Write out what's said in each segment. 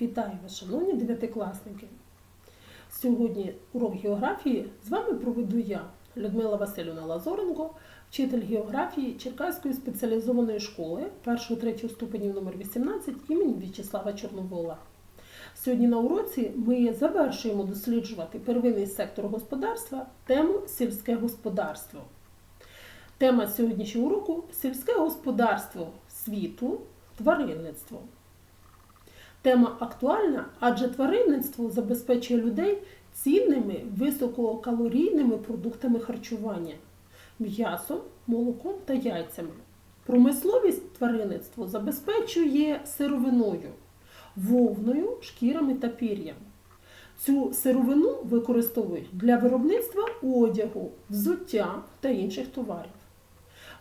Вітаю вас, шановні дев'ятикласники! Сьогодні урок географії з вами проведу я, Людмила Васильівна Лазоренко, вчитель географії Черкаської спеціалізованої школи 1-3 ступенів номер 18 імені В'ячеслава Чорновола. Сьогодні на уроці ми завершуємо досліджувати первинний сектор господарства тему сільське господарство. Тема сьогоднішнього уроку сільське господарство світу, тваринництво. Тема актуальна, адже тваринництво забезпечує людей цінними висококалорійними продуктами харчування м'ясом, молоком та яйцями. Промисловість тваринництво забезпечує сировиною, вовною, шкірами та пір'ям. Цю сировину використовують для виробництва одягу, взуття та інших товарів.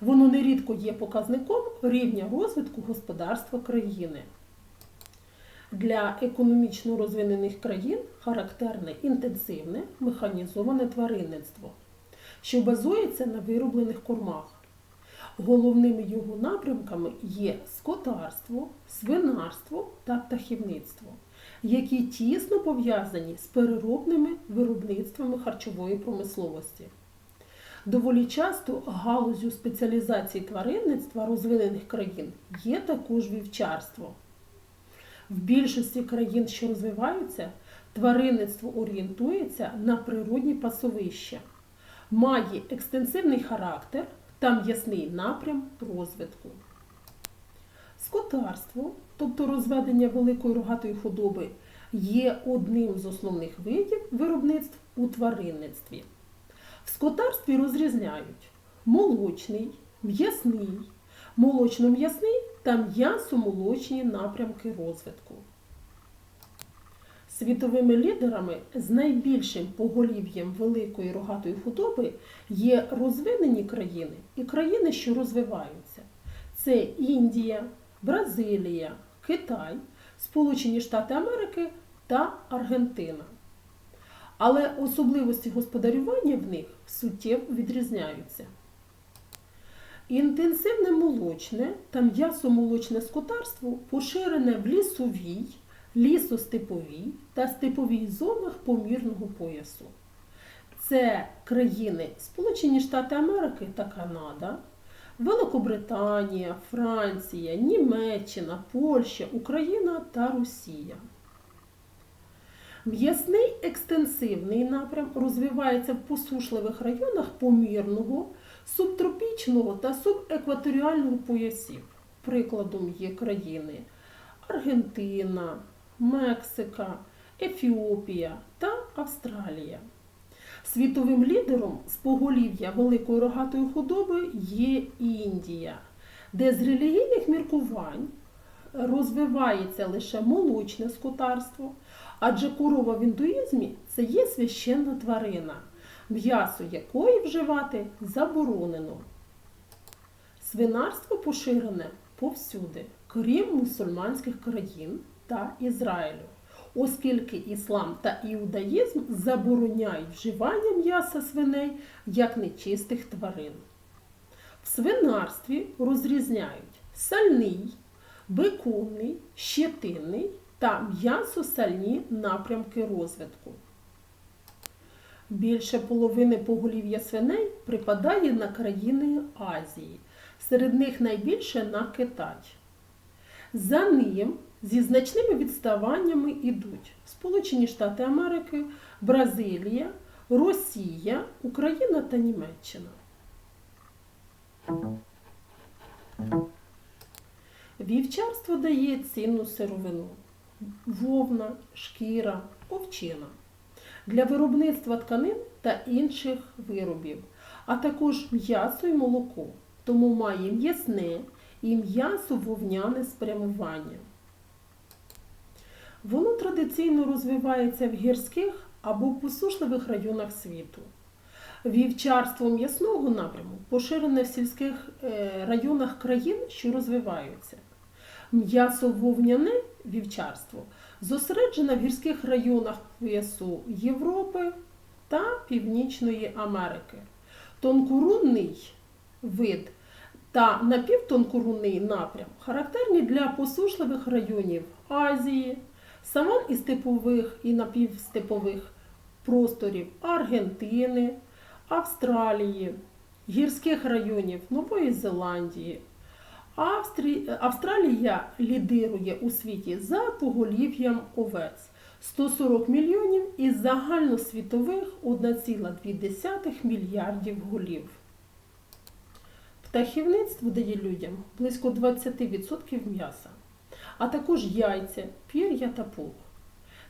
Воно нерідко є показником рівня розвитку господарства країни. Для економічно розвинених країн характерне інтенсивне механізоване тваринництво, що базується на вироблених кормах. Головними його напрямками є скотарство, свинарство та птахівництво, які тісно пов'язані з переробними виробництвами харчової промисловості. Доволі часто галузю спеціалізації тваринництва розвинених країн є також вівчарство. В більшості країн, що розвиваються, тваринництво орієнтується на природні пасовища, має екстенсивний характер та м'ясний напрям розвитку. Скотарство, тобто розведення великої рогатої худоби, є одним з основних видів виробництв у тваринництві. В скотарстві розрізняють молочний, м'ясний, молочно-м'ясний та м'ясо-молочні напрямки розвитку. Світовими лідерами з найбільшим поголів'ям великої рогатої худоби є розвинені країни і країни, що розвиваються. Це Індія, Бразилія, Китай, Сполучені Штати Америки та Аргентина. Але особливості господарювання в них суттєво відрізняються. Інтенсивне молочне та м'ясомолочне скотарство поширене в лісовій, лісостеповій та степовій зонах помірного поясу. Це країни Сполучені Штати Америки та Канада, Великобританія, Франція, Німеччина, Польща, Україна та Росія. М'ясний екстенсивний напрям розвивається в посушливих районах помірного, субтропічного та субекваторіального поясів. Прикладом є країни Аргентина, Мексика, Ефіопія та Австралія. Світовим лідером з поголів'я великої рогатої худоби є Індія, де з релігійних міркувань розвивається лише молочне скотарство, адже корова в індуїзмі це є священна тварина, м'ясо якої вживати заборонено. Свинарство поширене повсюди, крім мусульманських країн та Ізраїлю, оскільки іслам та іудаїзм забороняють вживання м'яса свиней як нечистих тварин. В свинарстві розрізняють сальний, беконний, щетинний та м'ясо-сальні напрямки розвитку. Більше половини поголів'я свиней припадає на країни Азії, серед них найбільше на Китай. За ним зі значними відставаннями йдуть Сполучені Штати Америки, Бразилія, Росія, Україна та Німеччина. Вівчарство дає цінну сировину вовна, шкіра, овчина для виробництва тканин та інших виробів, а також м'ясо і молоко, тому має м'ясне і м'ясо вовняне спрямування. Воно традиційно розвивається в гірських або посушливих районах світу. Вівчарство м'ясного напряму поширене в сільських е, районах країн, що розвиваються. М'ясо вовняне вівчарство зосереджене в гірських районах поясу Європи та Північної Америки. Тонкорунний вид та напівтонкорунний напрям характерні для посушливих районів Азії, саван і степових і напівстепових просторів Аргентини, Австралії, гірських районів Нової Зеландії. Австрі... Австралія лідирує у світі за поголів'ям овець 140 мільйонів із загальносвітових 1,2 мільярдів голів. Птахівництво дає людям близько 20% м'яса, а також яйця, пір'я та пух.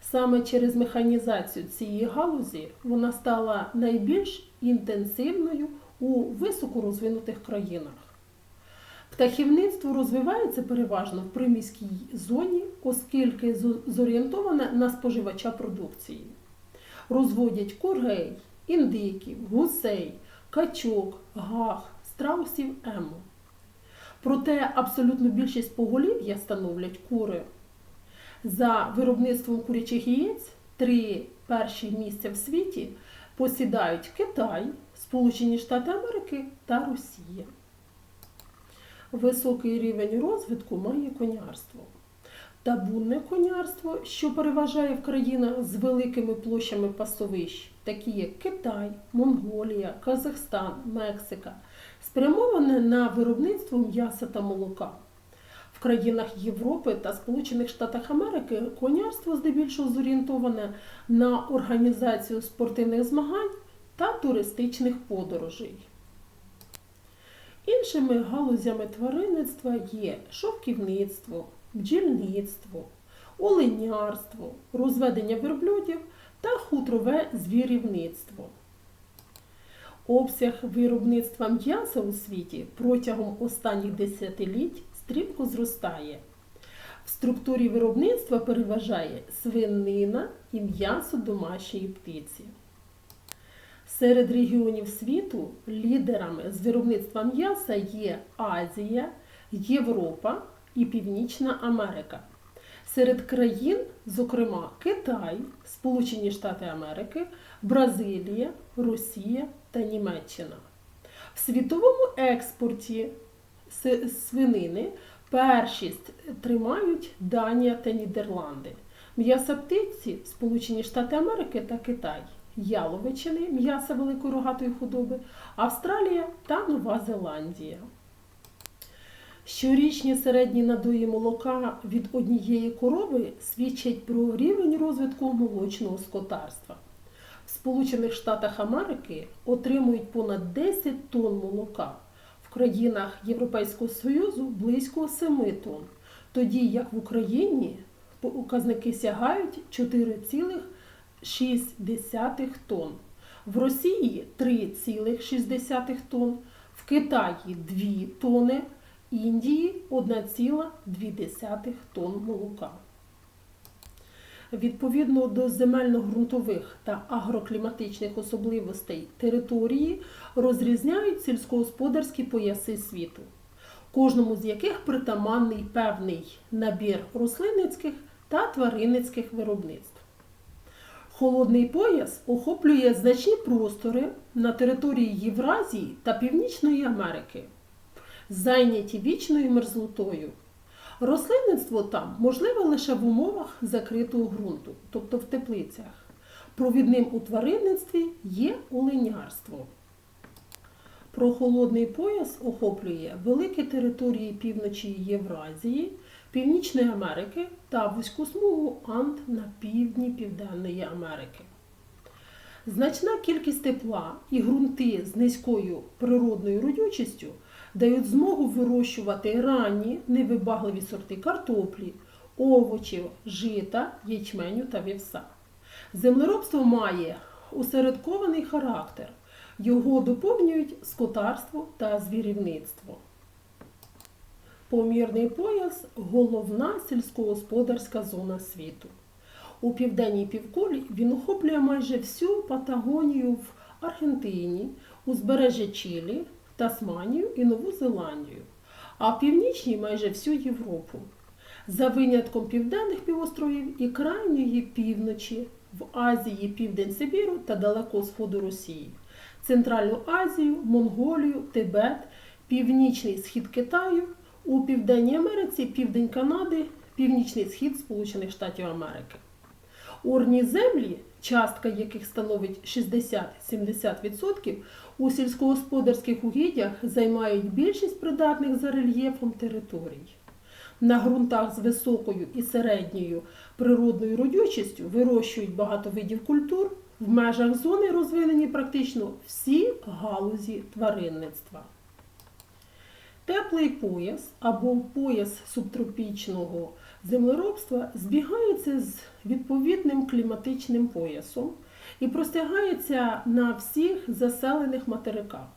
Саме через механізацію цієї галузі вона стала найбільш інтенсивною у високорозвинутих країнах. Птахівництво розвивається переважно в приміській зоні, оскільки зорієнтоване на споживача продукції. Розводять курей, індиків, гусей, качок, гах, страусів ему. Проте абсолютну більшість поголів'я становлять кури. За виробництвом курячих яєць три перші місця в світі посідають Китай, Сполучені Штати Америки та Росія. Високий рівень розвитку має конярство. Табунне конярство, що переважає в країнах з великими площами пасовищ, такі як Китай, Монголія, Казахстан, Мексика, спрямоване на виробництво м'яса та молока. В країнах Європи та Сполучених Штатах Америки конярство здебільшого зорієнтоване на організацію спортивних змагань та туристичних подорожей. Іншими галузями тваринництва є шовківництво, бджільництво, оленярство, розведення верблюдів та хутрове звірівництво. Обсяг виробництва м'яса у світі протягом останніх десятиліть стрімко зростає. В структурі виробництва переважає свинина і м'ясо домашньої птиці. Серед регіонів світу лідерами з виробництва м'яса є Азія, Європа і Північна Америка. Серед країн, зокрема, Китай, Сполучені Штати Америки, Бразилія, Росія та Німеччина. В світовому експорті свинини першість тримають Данія та Нідерланди. М'яса птиці Сполучені Штати Америки та Китай яловичини, м'яса великої рогатої худоби, Австралія та Нова Зеландія. Щорічні середні надої молока від однієї корови свідчать про рівень розвитку молочного скотарства. В Сполучених Штатах Америки отримують понад 10 тонн молока, в країнах Європейського Союзу близько 7 тонн, тоді як в Україні показники сягають 4,5 0,6 тонн, в Росії 3,6 тонн, в Китаї 2 тонни, Індії 1,2 тонн молока. Відповідно до земельно-ґрунтових та агрокліматичних особливостей території розрізняють сільськогосподарські пояси світу, кожному з яких притаманний певний набір рослинницьких та тваринницьких виробництв. Холодний пояс охоплює значні простори на території Євразії та Північної Америки, зайняті вічною мерзлотою. Рослинництво там можливе лише в умовах закритого ґрунту, тобто в теплицях. Провідним у тваринництві є оленярство. Прохолодний пояс охоплює великі території півночі Євразії. Північної Америки та вузьку смугу Анд на півдні Південної Америки. Значна кількість тепла і ґрунти з низькою природною родючістю дають змогу вирощувати ранні невибагливі сорти картоплі, овочів, жита, ячменю та вівса. Землеробство має усередкований характер, його доповнюють скотарство та звірівництво. Помірний пояс головна сільськогосподарська зона світу. У південній півколі він охоплює майже всю Патагонію в Аргентині, узбережжя Чилі, Тасманію і Нову Зеландію, а в північній майже всю Європу. За винятком південних півостровів і крайньої півночі, в Азії, Південь Сибіру та далеко сходу Росії, Центральну Азію, Монголію, Тибет, Північний схід Китаю у Південній Америці, Південь Канади, північний схід Сполучених Штатів Америки. Орні землі, частка яких становить 60-70%, у сільськогосподарських угіддях займають більшість придатних за рельєфом територій. На ґрунтах з високою і середньою природною родючістю вирощують багато видів культур. В межах зони розвинені практично всі галузі тваринництва. Теплий пояс або пояс субтропічного землеробства збігається з відповідним кліматичним поясом і простягається на всіх заселених материках.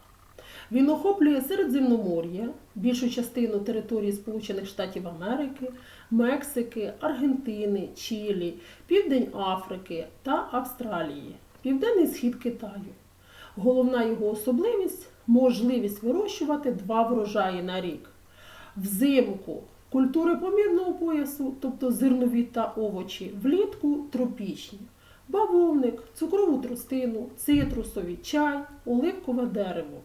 Він охоплює Середземномор'я, більшу частину території Сполучених Штатів Америки, Мексики, Аргентини, Чилі, Південь Африки та Австралії, Південний схід Китаю. Головна його особливість можливість вирощувати два врожаї на рік. Взимку культури помірного поясу, тобто зернові та овочі, влітку тропічні, бавовник, цукрову тростину, цитрусові, чай, оливкове дерево.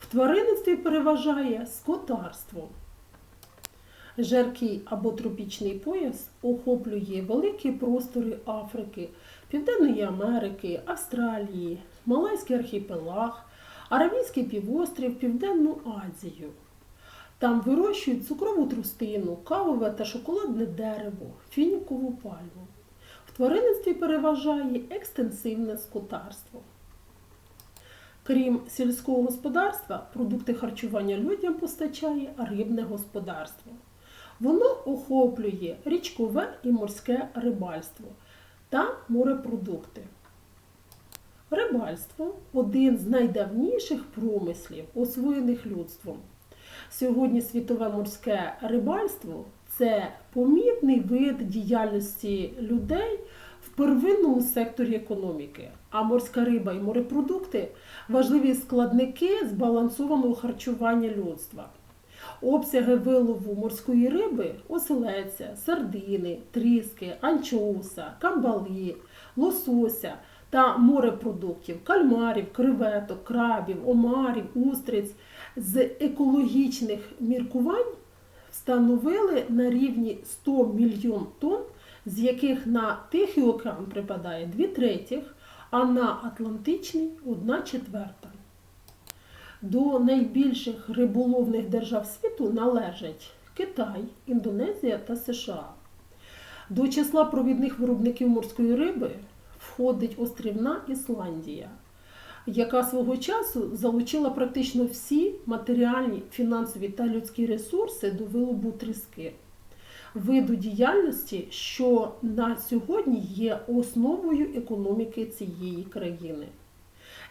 В тваринництві переважає скотарство. Жаркий або тропічний пояс охоплює великі простори Африки, Південної Америки, Австралії, Малайський архіпелаг, Аравійський півострів, Південну Азію. Там вирощують цукрову трустину, кавове та шоколадне дерево, фінікову пальму. В тваринництві переважає екстенсивне скотарство. Крім сільського господарства, продукти харчування людям постачає рибне господарство. Воно охоплює річкове і морське рибальство та морепродукти. Рибальство один з найдавніших промислів, освоєних людством. Сьогодні світове морське рибальство це помітний вид діяльності людей в первинному секторі економіки. А морська риба і морепродукти важливі складники збалансованого харчування людства. Обсяги вилову морської риби оселеця, сардини, тріски, анчоуса, камбали, лосося та морепродуктів, кальмарів, креветок, крабів, омарів, устриць з екологічних міркувань встановили на рівні 100 мільйон тонн, з яких на Тихий океан припадає 2 третіх, а на Атлантичний 1 четверта. До найбільших риболовних держав світу належать Китай, Індонезія та США. До числа провідних виробників морської риби входить острівна Ісландія, яка свого часу залучила практично всі матеріальні, фінансові та людські ресурси до вилобу тріски. Виду діяльності, що на сьогодні є основою економіки цієї країни.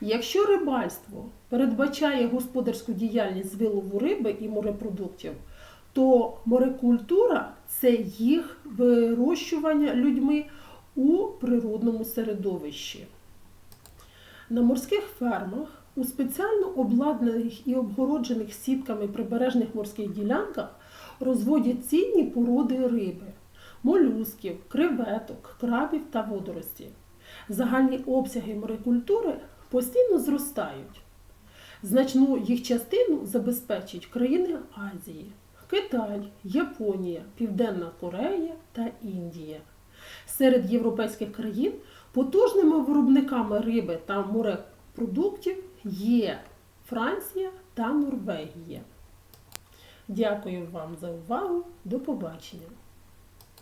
Якщо рибальство передбачає господарську діяльність з вилову риби і морепродуктів, то морекультура це їх вирощування людьми у природному середовищі. На морських фермах у спеціально обладнаних і обгороджених сітками прибережних морських ділянках розводять цінні породи риби, молюсків, креветок, крабів та водорості. Загальні обсяги морекультури постійно зростають. Значну їх частину забезпечують країни Азії, Китай, Японія, Південна Корея та Індія. Серед європейських країн потужними виробниками риби та морепродуктів є Франція та Норвегія. Дякую вам за увагу. До побачення!